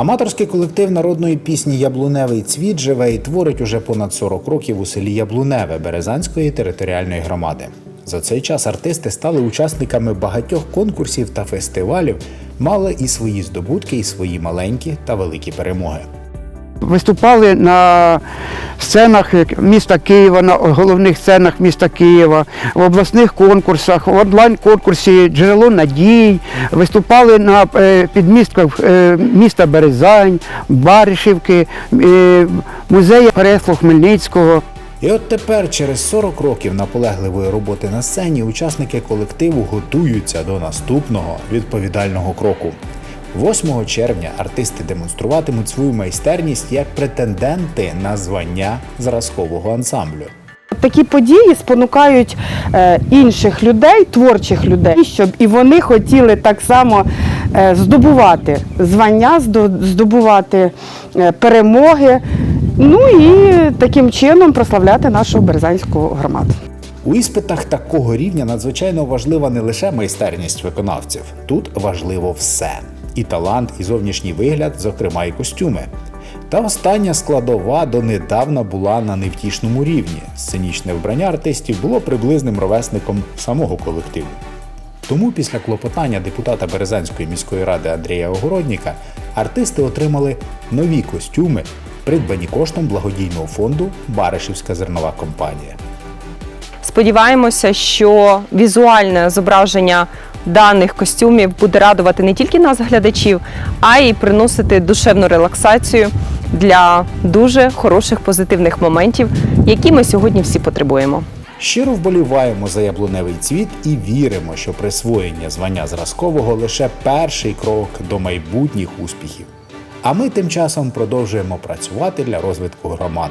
Аматорський колектив народної пісні Яблуневий цвіт живе і творить уже понад 40 років у селі Яблуневе Березанської територіальної громади. За цей час артисти стали учасниками багатьох конкурсів та фестивалів, мали і свої здобутки, і свої маленькі та великі перемоги. Виступали на сценах міста Києва, на головних сценах міста Києва, в обласних конкурсах, в онлайн-конкурсі Джерело надій, виступали на е, підмістках е, міста Березань, Баришівки, е, музеї Переслу Хмельницького. І от тепер, через 40 років наполегливої роботи на сцені, учасники колективу готуються до наступного відповідального кроку. 8 червня артисти демонструватимуть свою майстерність як претенденти на звання зразкового ансамблю. Такі події спонукають е, інших людей, творчих людей, щоб і вони хотіли так само е, здобувати звання, здобувати е, перемоги. Ну і таким чином прославляти нашу березанську громаду. У іспитах такого рівня надзвичайно важлива не лише майстерність виконавців, тут важливо все: і талант, і зовнішній вигляд, зокрема і костюми. Та остання складова донедавна була на невтішному рівні. Сценічне вбрання артистів було приблизним ровесником самого колективу. Тому після клопотання депутата Березанської міської ради Андрія Огородніка артисти отримали нові костюми, придбані коштом благодійного фонду Баришівська зернова компанія. Сподіваємося, що візуальне зображення даних костюмів буде радувати не тільки нас, глядачів, а й приносити душевну релаксацію для дуже хороших позитивних моментів, які ми сьогодні всі потребуємо. Щиро вболіваємо за яблуневий цвіт і віримо, що присвоєння звання зразкового лише перший крок до майбутніх успіхів. А ми тим часом продовжуємо працювати для розвитку громад.